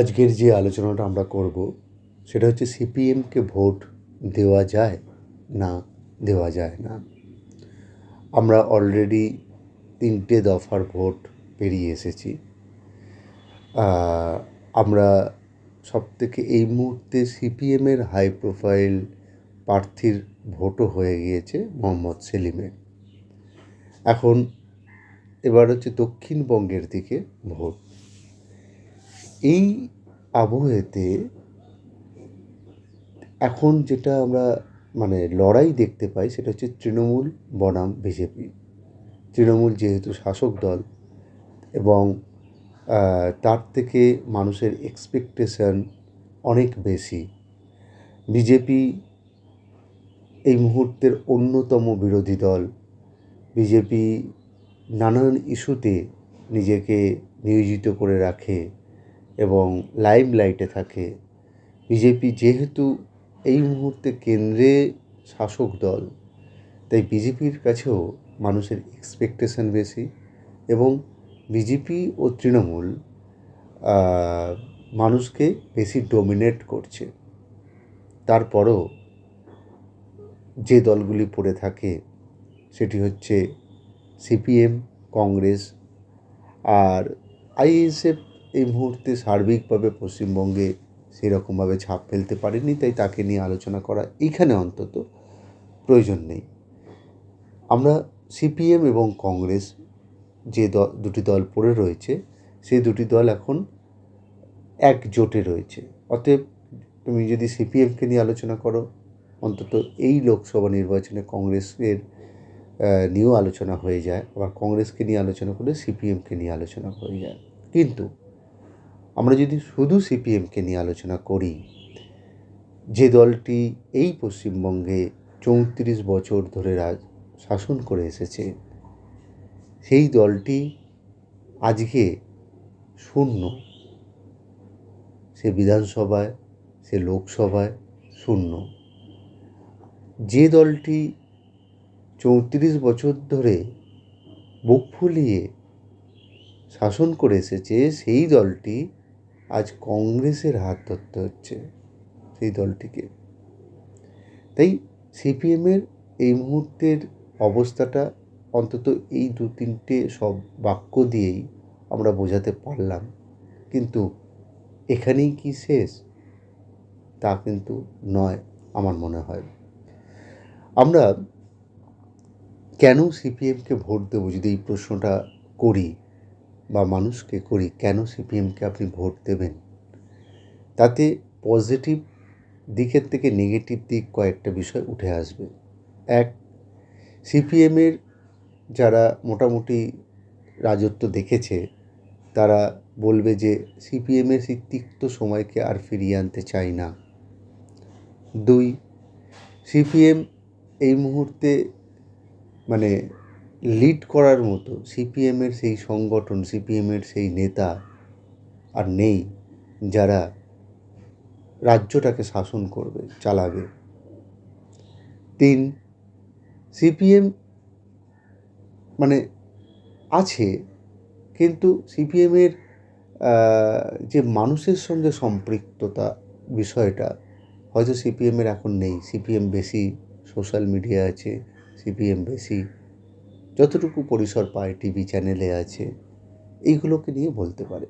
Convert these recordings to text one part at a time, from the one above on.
আজকের যে আলোচনাটা আমরা করব, সেটা হচ্ছে সিপিএমকে ভোট দেওয়া যায় না, দেওয়া যায় না। আমরা অলরেডি তিনটে দফার ভোট পেরিয়ে এসেছি। আমরা সবথেকে এই মুহূর্তে সিপিএমের হাই প্রোফাইল প্রার্থীর ভোটও হয়ে গিয়েছে মোহাম্মদ সেলিমের। এখন এবার হচ্ছে দক্ষিণবঙ্গের দিকে ভোট। এই আবহেতে এখন যেটা আমরা মানে লড়াই দেখতে পাই সেটা হচ্ছে তৃণমূল বনাম বিজেপি। তৃণমূল যেহেতু শাসক দল এবং তার থেকে মানুষের এক্সপেকটেশন অনেক বেশি। বিজেপি এই মুহূর্তের অন্যতম বিরোধী দল। বিজেপি নানান ইস্যুতে নিজেকে নিয়োজিত করে রাখে। এবং লাইম লাইটে থাকে। বিজেপি যেহেতু এই মুহূর্তে কেন্দ্রে শাসক দল, তাই বিজেপির কাছেও মানুষের এক্সপেকটেশন বেশি এবং বিজেপি ও তৃণমূল মানুষকে বেশি ডোমিনেট করছে। তারপরও যে দলগুলি পড়ে থাকে, সেটি হচ্ছে সিপিএম, কংগ্রেস আর আইএসএফ এই মুহূর্তে সার্বিকভাবে পশ্চিমবঙ্গে সেরকমভাবে ছাপ ফেলতে পারেনি, তাই তাকে নিয়ে আলোচনা করা এইখানে অন্তত প্রয়োজন নেই। আমরা সিপিএম এবং কংগ্রেস যে দল দুটি দল পড়ে রয়েছে, সেই দুটি দল এখন একজোটে রয়েছে। অতএব তুমি যদি সিপিএমকে নিয়ে আলোচনা করো, অন্তত এই লোকসভা নির্বাচনে কংগ্রেসের নিয়েও আলোচনা হয়ে যায়, আবার কংগ্রেসকে নিয়ে আলোচনা করলে সিপিএমকে নিয়ে আলোচনা হয়ে যায়। কিন্তু আমরা যদি শুধু সিপিএমকে নিয়ে আলোচনা করি, যে দলটি এই পশ্চিমবঙ্গে চৌত্রিশ বছর ধরে রাজ, শাসন করে এসেছে, সেই দলটি আজকে শূন্য। সে বিধানসভায়, সে লোকসভায় শূন্য। যে দলটি চৌত্রিশ বছর ধরে বুক ফুলিয়ে শাসন করে এসেছে, সেই দলটি আজ কংগ্রেসের হাত ধরতে হচ্ছে সেই দলটিকে। তাই সিপিএমের এই মুহূর্তের অবস্থাটা অন্তত এই দু তিনটে সব বাক্য দিয়েই আমরা বোঝাতে পারলাম। কিন্তু এখানেই কি শেষ? তা কিন্তু নয় আমার মনে হয়। আমরা কেন সিপিএমকে ভোট দেবো যদি এই প্রশ্নটা করি? বা মানুষকে করি, কেন সিপিএমকে আপনি ভোট দেবেন? তাতে পজিটিভ দিকের থেকে নেগেটিভ দিক কয়েকটা বিষয় উঠে আসবে। এক, সিপিএমের যারা মোটামুটি রাজত্ব দেখেছে, তারা বলবে যে সিপিএমের সেই তিক্ত সময়কে আর ফিরিয়ে আনতে চাই না। দুই, সিপিএম এই মুহূর্তে মানে লিড করার মতো সিপিএমের সেই সংগঠন সিপিএমের সেই নেতা আর নেই যারা রাজ্যটাকে শাসন করবে, চালাবে। তিন সিপিএম মানে আছে, কিন্তু সিপিএমের যে মানুষের সঙ্গে সম্পৃক্ততা বিষয়টা, হয়তো সিপিএমের এখন নেই। সিপিএম বেশি সোশ্যাল মিডিয়া আছে সিপিএম বেশি যতটুকু পরিসর পায় টিভি চ্যানেলে আছে, এইগুলোকে নিয়ে বলতে পারে।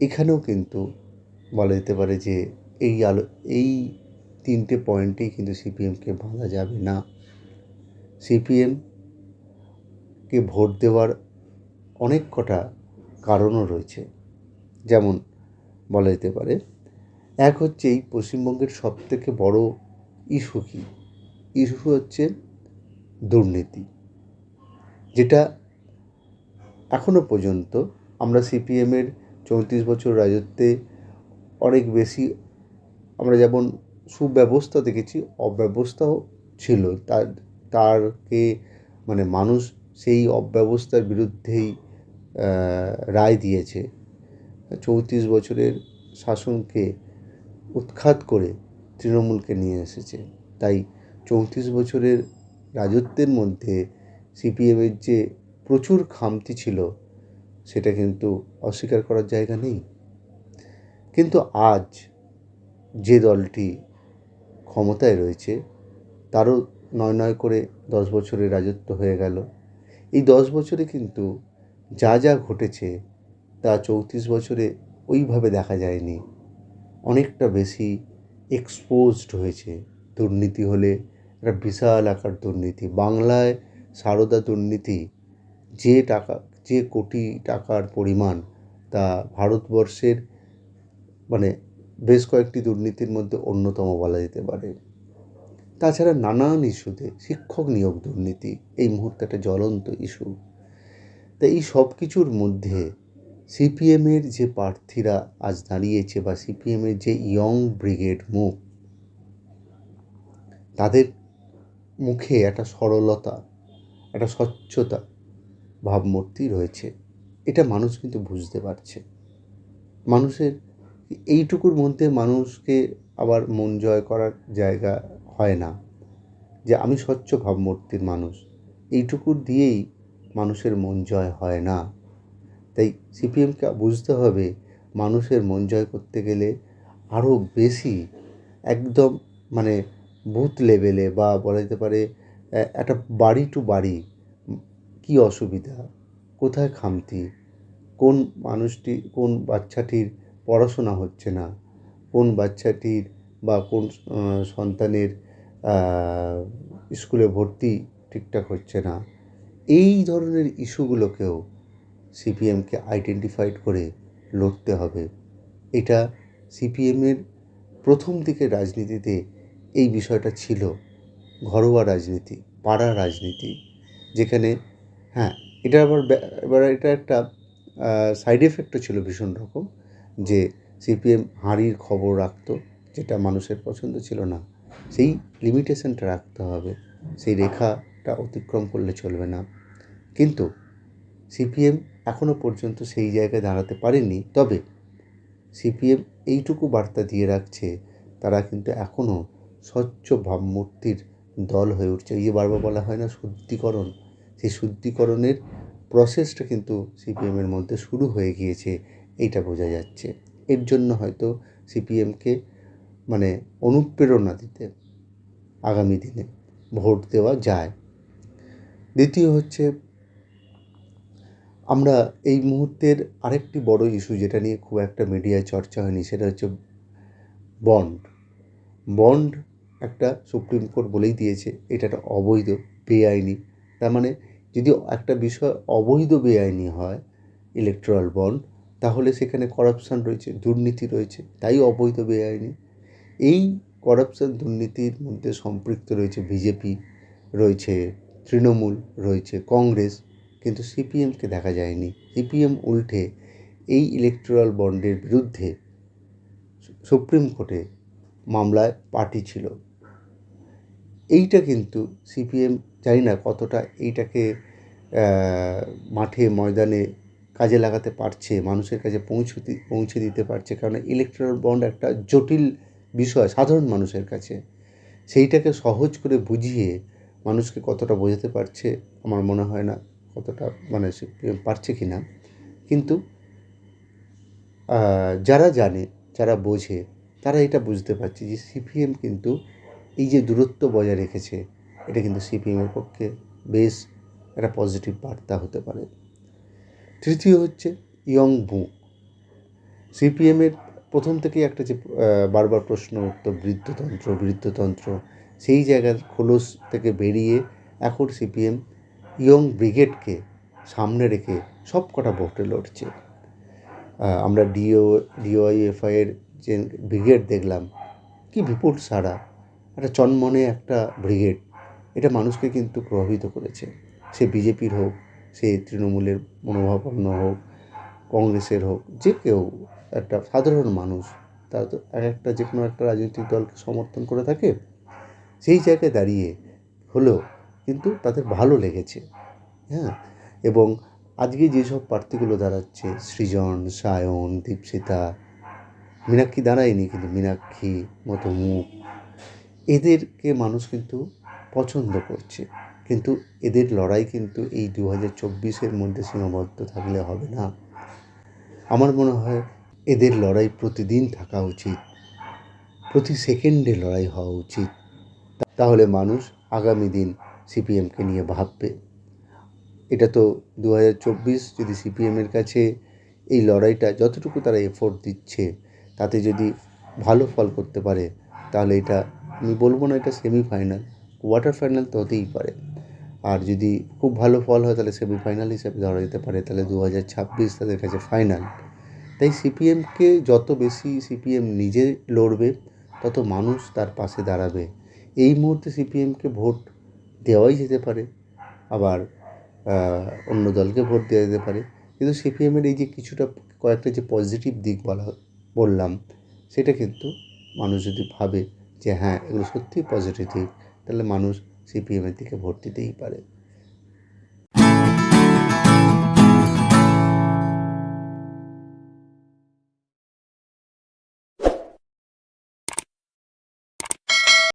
এখানেও কিন্তু বলা যেতে পারে যে এই আলো, এই তিনটে পয়েন্টেই কিন্তু সিপিএমকে ভাঙা যাবে না। সিপিএমকে ভোট দেওয়ার অনেক কটা কারণও রয়েছে। যেমন বলা যেতে পারে, এক হচ্ছে এই পশ্চিমবঙ্গের সবথেকে বড় ইস্যু কী? ইস্যু হচ্ছে দুর্নীতি, যেটা এখনও পর্যন্ত আমরা সিপিএমের চৌত্রিশ বছর রাজত্বে অনেক বেশি আমরা যেমন সুব্যবস্থা দেখেছি, অব্যবস্থাও ছিল। তার, তারকে মানে মানুষ সেই অব্যবস্থার বিরুদ্ধেই রায় দিয়েছে। চৌত্রিশ বছরের শাসনকে উৎখাত করে তৃণমূলকে নিয়ে এসেছে। তাই চৌত্রিশ বছরের রাজত্বের মধ্যে সিপিএমের যে প্রচুর খামতি ছিল, সেটা কিন্তু অস্বীকার করার জায়গা নেই। কিন্তু আজ যে দলটি ক্ষমতায় রয়েছে, তারও নয় নয় করে দশ বছরের রাজত্ব হয়ে গেল। এই দশ বছরে কিন্তু যা যা ঘটেছে, তা চৌত্রিশ বছরে ওইভাবে দেখা যায়নি। অনেকটা বেশি এক্সপোজড হয়েছে। দুর্নীতি হলে একটা বিশাল আকার দুর্নীতি। বাংলায় সারদা দুর্নীতি যে টাকা, যে কোটি টাকার পরিমাণ তা ভারতবর্ষের মানে বেশ কয়েকটি দুর্নীতির মধ্যে অন্যতম বলা যেতে পারে। তাছাড়া নানান ইস্যুতে শিক্ষক নিয়োগ দুর্নীতি, এই মুহূর্তে একটা জ্বলন্ত ইস্যু। তা এই সব কিছুর মধ্যে সিপিএমের যে প্রার্থীরা আজ দাঁড়িয়েছে বা সিপিএমের যে ইয়ং ব্রিগেড মুভ তাদের মুখে একটা সরলতা, একটা স্বচ্ছতা ভাবমূর্তি রয়েছে। এটা মানুষ কিন্তু বুঝতে পারছে। মানুষের এইটুকুর মধ্যে মানুষকে আবার মন জয় করার জায়গা হয় না। যে আমি স্বচ্ছ ভাবমূর্তির মানুষ এইটুকুর দিয়েই মানুষের মন জয় হয় না। তাই সিপিএমকে বুঝতে হবে, মানুষের মন জয় করতে গেলে আরও বেশি একদম মানে বুথ লেভেলে বা বলা যেতে পারে একটা বাড়ি টু বাড়ি, কী অসুবিধা? কোথায় খামতি? কোন মানুষটি, কোন বাচ্চাটির পড়াশোনা হচ্ছে না? কোন বাচ্চাটির বা কোন সন্তানের স্কুলে ভর্তি ঠিকঠাক হচ্ছে না? এই ধরনের ইস্যুগুলোকেও সিপিএমকে আইডেন্টিফাইড করে লড়তে হবে। এটা সিপিএমের প্রথম দিকে রাজনীতিতে এই বিষয়টা ছিল ঘরোয়া রাজনীতি, পাড়া রাজনীতি, যেখানে হ্যাঁ এটা আবার এবার এটা একটা সাইড এফেক্টও ছিল ভীষণ রকম যে সিপিএম হাঁড়ির খবর রাখতো, যেটা মানুষের পছন্দ ছিল না। সেই লিমিটেশনটা রাখতে হবে, সেই রেখাটা অতিক্রম করলে চলবে না। কিন্তু সিপিএম এখনও পর্যন্ত সেই জায়গায় দাঁড়াতে পারেনি, তবে সিপিএম এইটুকু বার্তা দিয়ে রাখছে, তারা কিন্তু এখনও স্বচ্ছ ভাবমূর্তির দল হয়ে উঠছে। এই বারবার বলা হয় না শুদ্ধিকরণ, সেই শুদ্ধিকরণের প্রসেসটা কিন্তু সিপিএমের মধ্যে শুরু হয়ে গিয়েছে, এইটা বোঝা যাচ্ছে। এর জন্য হয়তো সিপিএমকে মানে অনুপ্রেরণা দিতে আগামী দিনে ভোট দেওয়া যায়। দ্বিতীয় হচ্ছে, আমরা এই মুহূর্তের আরেকটি বড় ইস্যু যেটা নিয়ে খুব একটা মিডিয়ায় চর্চা হয়নি, সেটা হচ্ছে বন্ড বন্ড একটা সুপ্রিম কোর্ট বলেই দিয়েছে, এটা একটা অবৈধ, বেআইনি। তার মানে যদি একটা বিষয় অবৈধ, বেআইনি হয় ইলেকট্রাল বন্ড তাহলে সেখানে করাপশান রয়েছে, দুর্নীতি রয়েছে, তাই অবৈধ, বেআইনি। এই করাপশান দুর্নীতির মধ্যে সম্পৃক্ত রয়েছে বিজেপি, রয়েছে তৃণমূল, রয়েছে কংগ্রেস, কিন্তু সিপিএমকে দেখা যায়নি। সিপিএম উল্টে এই ইলেকট্রাল বন্ডের বিরুদ্ধে সুপ্রিম কোর্টে মামলায় পার্টি ছিল। এইটা কিন্তু সিপিএম জানি না কতটা এইটাকে মাঠে, ময়দানে কাজে লাগাতে পারছে, মানুষের কাছে পৌঁছতে, পৌঁছে দিতে পারছে। কারণ ইলেকট্রাল বন্ড একটা জটিল বিষয়, সাধারণ মানুষের কাছে। সেইটাকে সহজ করে বুঝিয়ে মানুষকে কতটা বোঝাতে পারছে, আমার মনে হয় না কতটা মানে সিপিএম পারছে কি না কিন্তু যারা জানে, যারা বোঝে, তারা এটা বুঝতে পারছে যে সিপিএম কিন্তু এই যে দূরত্ব বজায় রেখেছে, এটা কিন্তু সিপিএমের পক্ষে বেশ একটা পজিটিভ বার্তা হতে পারে। তৃতীয় হচ্ছে ইয়ং বু সিপিএমের প্রথম থেকেই একটা যে বারবার প্রশ্ন উঠত, বৃদ্ধতন্ত্র বৃদ্ধতন্ত্র সেই জায়গার খোলস থেকে বেরিয়ে এখন সিপিএম ইয়ং ব্রিগেডকে সামনে রেখে সব কটা ভোটে লড়ছে। আমরা ডিও ডিওআইএফআইয়ের যে ব্রিগেড দেখলাম, কি বিপুল সারা একটা চনমনে একটা ব্রিগেড। এটা মানুষকে কিন্তু প্রভাবিত করেছে। সে বিজেপির হোক, সে তৃণমূলের মনোভাবাপন্ন হোক, কংগ্রেসের হোক, যে কেউ একটা সাধারণ মানুষ, তারা তো এক একটা যে কোনো একটা রাজনৈতিক দলকে সমর্থন করে থাকে, সেই জায়গায় দাঁড়িয়ে হলেও কিন্তু তাদের ভালো লেগেছে। হ্যাঁ? এবং আজকে যেসব প্রার্থীগুলো দাঁড়াচ্ছে, সৃজন, সায়ন দীপসিতা মীনাক্ষী দাঁড়ায়নি কিন্তু, মীনাক্ষী মতো মুখ এদেরকে মানুষ কিন্তু পছন্দ করছে। কিন্তু এদের লড়াই কিন্তু এই দু হাজার চব্বিশের মধ্যে সীমাবদ্ধ থাকলে হবে না। আমার মনে হয় এদের লড়াই প্রতিদিন থাকা উচিত। প্রতি সেকেন্ডে লড়াই হওয়া উচিত। তাহলে মানুষ আগামী দিন সিপিএমকে নিয়ে ভাববে। এটা তো দু হাজার চব্বিশ যদি সিপিএমের কাছে এই লড়াইটা যতটুকু তারা এফোর্ট দিচ্ছে, তাতে যদি ভালো ফল করতে পারে, তাহলে এটা আমি বলব না এটা সেমিফাইনাল কোয়ার্টার ফাইনাল তো হতেই পারে। আর যদি খুব ভালো ফল হয়, তাহলে সেমিফাইনাল হিসেবে ধরা যেতে পারে। তাহলে দু হাজার ছাব্বিশ তাদের কাছে ফাইনাল তাই সিপিএমকে যত বেশি সিপিএম নিজে লড়বে, তত মানুষ তার পাশে দাঁড়াবে। এই মুহূর্তে সিপিএমকে ভোট দেওয়াই যেতে পারে। আবার অন্য দলকে ভোট দেওয়া যেতে পারে। কিন্তু সিপিএমের এই যে কিছুটা কয়েকটা যে পজিটিভ দিক বলা, বললাম, সেটা কিন্তু মানুষ যদি ভাবে যে হ্যাঁ এগুলো সত্যিই পজিটিভ তাহলে মানুষ সিপিএমের দিকে ভোট দিতেই পারে।